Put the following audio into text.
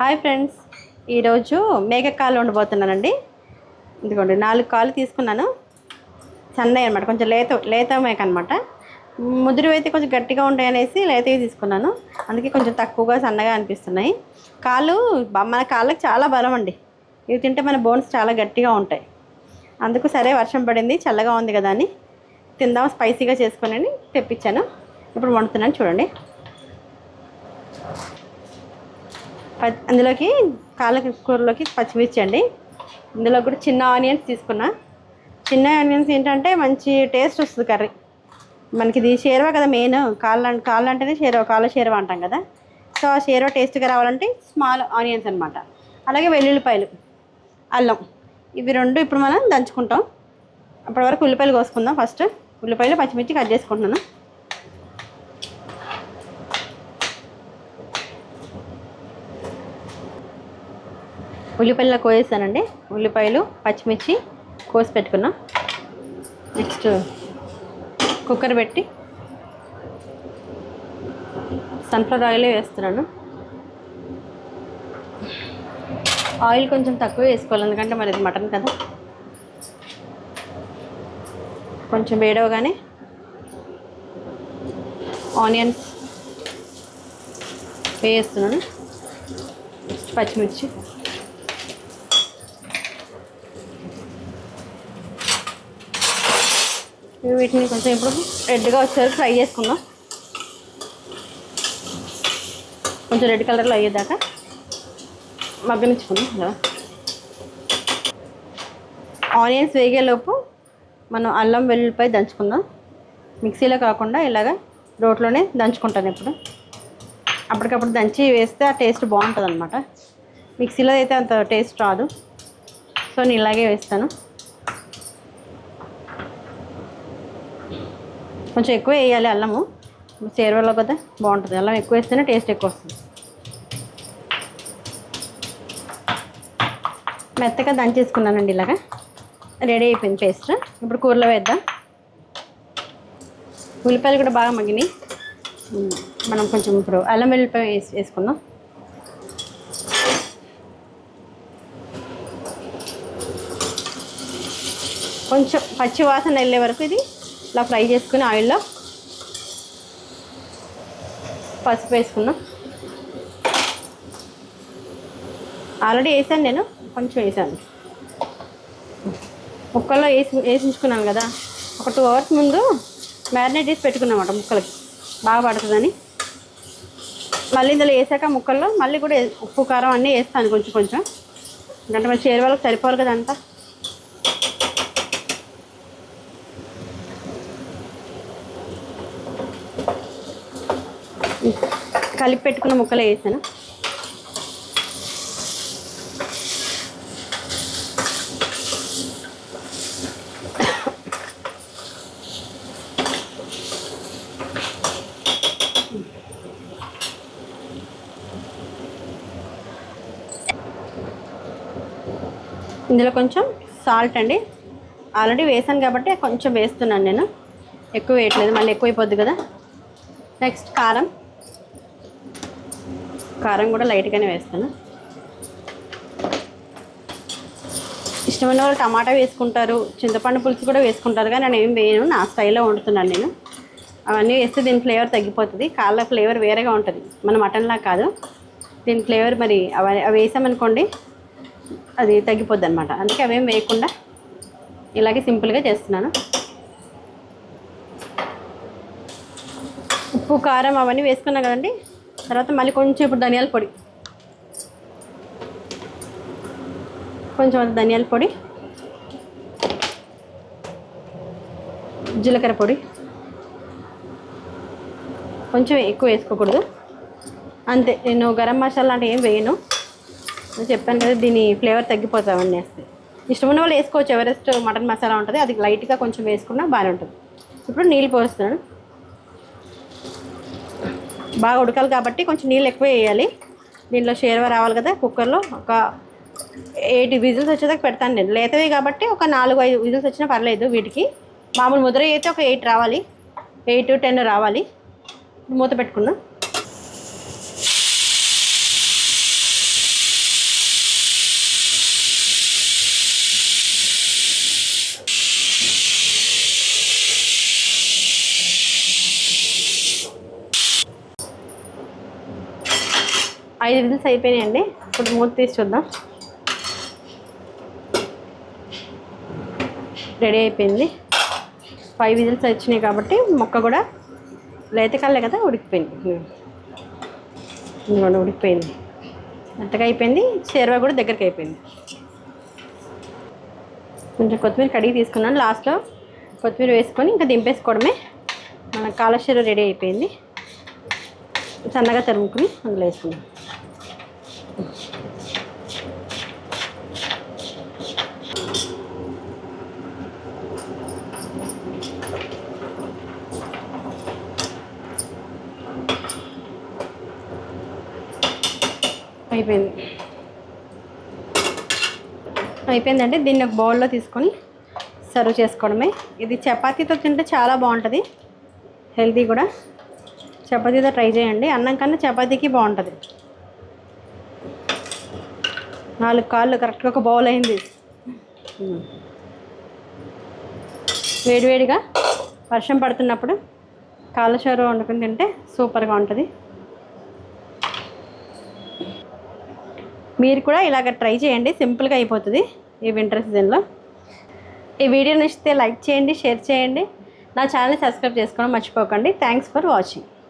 Hi friends. ఈరోజు మేక కాళ్ళు వండబోతున్నానండి. ఇదిగోండి నాలుగు కాళ్ళు తీసుకున్నాను. సన్నయ్య అనమాట కొంచెం లేత లేత మేక అనమాట ముదురు అయితే కొంచెం గట్టిగా ఉంటాయి అనేసి లేతవి తీసుకున్నాను. అందుకే కొంచెం తక్కువగా సన్నగా అనిపిస్తున్నాయి. కాళ్ళు మన కాళ్ళకి చాలా బలం అండి. ఇవి తింటే మన బోన్స్ చాలా గట్టిగా ఉంటాయి. అందుకు సరే వర్షం పడింది చల్లగా ఉంది కదా అని తిందాం స్పైసీగా చేసుకొని తెప్పించాను. ఇప్పుడు వండుతున్నాను చూడండి. అందులోకి కాళ్ళ కూరలోకి పచ్చిమిర్చి అండి. ఇందులో కూడా చిన్న ఆనియన్స్ తీసుకున్నా. చిన్న ఆనియన్స్ ఏంటంటే మంచి టేస్ట్ వస్తుంది కర్రీ. మనకి ఇది షేర్వా కదా మెయిన్. కాళ్ళ కాళ్ళు అంటేనే షేర్వా కాళ్ళ షేర్వా అంటాం కదా. సో ఆ షేర్వా టేస్ట్గా రావాలంటే స్మాల్ ఆనియన్స్ అనమాట అలాగే వెల్లుల్లిపాయలు అల్లం. ఇవి రెండు ఇప్పుడు మనం దంచుకుంటాం. అప్పటి వరకు ఉల్లిపాయలు కోసుకుందాం ఫస్ట్. ఉల్లిపాయలు పచ్చిమిర్చి కట్ చేసుకుంటున్నాను. ఉల్లిపాయలు కోసేసానండి ఉల్లిపాయలు పచ్చిమిర్చి కోసి పెట్టుకున్నాం. నెక్స్ట్ కుక్కర్ పెట్టి సన్ఫ్లవర్ ఆయిల్ వేస్తున్నాను. ఆయిల్ కొంచెం తక్కువ వేసుకోవాలి ఎందుకంటే మరి ఇది మటన్ కదా. కొంచెం వేడవగానే ఆనియన్స్ వేస్తున్నాను. పచ్చిమిర్చి. వీటిని కొంచెం ఇప్పుడు రెడ్గా వచ్చేసరికి ఫ్రై చేసుకుందాం. కొంచెం రెడ్ కలర్లో అయ్యేదాకా మగ్గనిచ్చుకుందాం ఇలా ఆనియన్స్ వేగేలోపు మనం అల్లం వెల్లుల్లిపై దంచుకుందాం. మిక్సీలో కాకుండా ఇలాగ రోట్లోనే దంచుకుంటాను ఇప్పుడు. అప్పటికప్పుడు దంచి వేస్తే ఆ టేస్ట్ బాగుంటుంది అనమాట మిక్సీలో అయితే అంత టేస్ట్ రాదు. సో నేను ఇలాగే వేస్తాను. కొంచెం ఎక్కువ వేయాలి అల్లము. చేరువలో కదా బాగుంటుంది. అల్లం ఎక్కువ వేస్తేనే టేస్ట్ ఎక్కువ వస్తుంది. మెత్తగా దంచేసుకున్నానండి ఇలాగా. రెడీ అయిపోయింది పేస్ట్. ఇప్పుడు కూరలో వేద్దాం. ఉల్లిపాయలు కూడా బాగా మగ్గినాయి. మనం కొంచెం ఇప్పుడు అల్లం వెల్లిపాయ వేసి వేసుకుందాం. కొంచెం పచ్చి వాసన వెళ్ళే వరకు ఇది ఇలా ఫ్రై చేసుకుని ఆయిల్లో పసుపు వేసుకున్నాం. ఆల్రెడీ వేసాను నేను కొంచెం వేసాను. ముక్కల్లో వేసి వేసించుకున్నాను కదా. ఒక టూ అవర్స్ ముందు మ్యారినేట్ చేసి పెట్టుకున్నామాట ముక్కలకి. బాగా పడుతుందని. మళ్ళీ ఇందులో వేసాక ముక్కల్లో మళ్ళీ కూడా ఉప్పు కారం అన్నీ వేస్తాను కొంచెం కొంచెం. ఎందుకంటే మరి చేరు వాళ్ళకి సరిపోవాలి కదా కలిపి పెట్టుకున్న ముక్కలు వేసాను? ఇందులో కొంచెం సాల్ట్ అండి. ఆల్రెడీ వేసాను కాబట్టి కొంచెం వేస్తున్నాను నేను. ఎక్కువ వేయట్లేదు మళ్ళీ ఎక్కువైపోద్ది కదా. నెక్స్ట్ కారం. కారం కూడా లైట్గానే వేస్తాను. ఇష్టమైన వాళ్ళు టమాటా వేసుకుంటారు చింతపండు పులుసు కూడా వేసుకుంటారు కానీ నేను ఏం వేయను. నా స్టైల్లో వండుతున్నాను నేను. అవన్నీ వేస్తే దీని ఫ్లేవర్ తగ్గిపోతుంది. కాళ్ళ ఫ్లేవర్ వేరేగా ఉంటుంది. మన మటన్లా కాదు. దీని ఫ్లేవర్ మరి అవి అవి వేసామనుకోండి అది తగ్గిపోద్ది అనమాట అందుకే అవేం వేయకుండా ఇలాగే సింపుల్గా చేస్తున్నాను. ఉప్పు కారం అవన్నీ వేసుకున్నాం కదండి తర్వాత మళ్ళీ కొంచెం ఇప్పుడు ధనియాల పొడి. కొంచెం ధనియాల పొడి. జీలకర్ర పొడి. కొంచెం ఎక్కువ వేసుకోకూడదు. అంతే నేను గరం మసాలా అంటే ఏం వేయను. నేను చెప్పాను కదా దీని ఫ్లేవర్ తగ్గిపోతామని వేస్తే ఇష్టమున్న వాళ్ళు వేసుకోవచ్చు. ఎవరెస్ట్ మటన్ మసాలా ఉంటుంది అది లైట్గా కొంచెం వేసుకున్నా బాగానే ఉంటుంది. ఇప్పుడు నీళ్ళు పోస్తున్నాను. బాగా ఉడకాలి కాబట్టి కొంచెం నీళ్ళు ఎక్కువ వేయాలి. దీంట్లో షేర్వ రావాలి కదా కుక్కర్లో. ఒక ఎయిట్ విజిల్స్ వచ్చేదాకా పెడతాను నేను. లేతవి కాబట్టి ఒక నాలుగు ఐదు విజిల్స్ వచ్చినా పర్లేదు వీటికి. మామూలు ముద్ర అయితే ఒక ఎయిట్ రావాలి. ఎయిట్ టెన్ రావాలి. మూత పెట్టుకున్నాను ఐదు విజిల్స్ అయిపోయినాయండి. ఇప్పుడు మూత తీసి చూద్దాం. రెడీ అయిపోయింది. ఫైవ్ విజిల్స్ వచ్చినాయి కాబట్టి మొక్క కూడా లేత కల్లే కదా ఉడికిపోయింది. ఇదిగోండి ఉడికిపోయింది. మెత్తగా అయిపోయింది. చేరువ కూడా దగ్గరికి అయిపోయింది. కొంచెం కొత్తిమీర కడిగి తీసుకున్నాను. లాస్ట్లో కొత్తిమీర వేసుకొని ఇంకా దింపేసుకోవడమే. మన కాలశీర రెడీ అయిపోయింది. సన్నగా తరుముకుని అందులో వేసుకున్నాం అయిపోయింది. అయిపోయిందండి దీన్ని ఒక బౌల్లో తీసుకొని సర్వ్ చేసుకోవడమే. ఇది చపాతీతో తింటే చాలా బాగుంటుంది. హెల్తీ కూడా. చపాతీతో ట్రై చేయండి. అన్నం కన్నా చపాతీకి బాగుంటుంది. నాలుగు కాళ్ళు కరెక్ట్గా ఒక బౌల్ అయింది. వేడివేడిగా వర్షం పడుతున్నప్పుడు కాళ్ళ చోరు వండుకుని తింటే సూపర్గా ఉంటుంది. మీరు కూడా ఇలాగ ట్రై చేయండి సింపుల్గా అయిపోతుంది ఈ వింటర్ సీజన్లో. ఈ వీడియో నచ్చితే లైక్ చేయండి షేర్ చేయండి. నా ఛానల్ సబ్స్క్రైబ్ చేసుకోవడం మర్చిపోకండి. Thanks for watching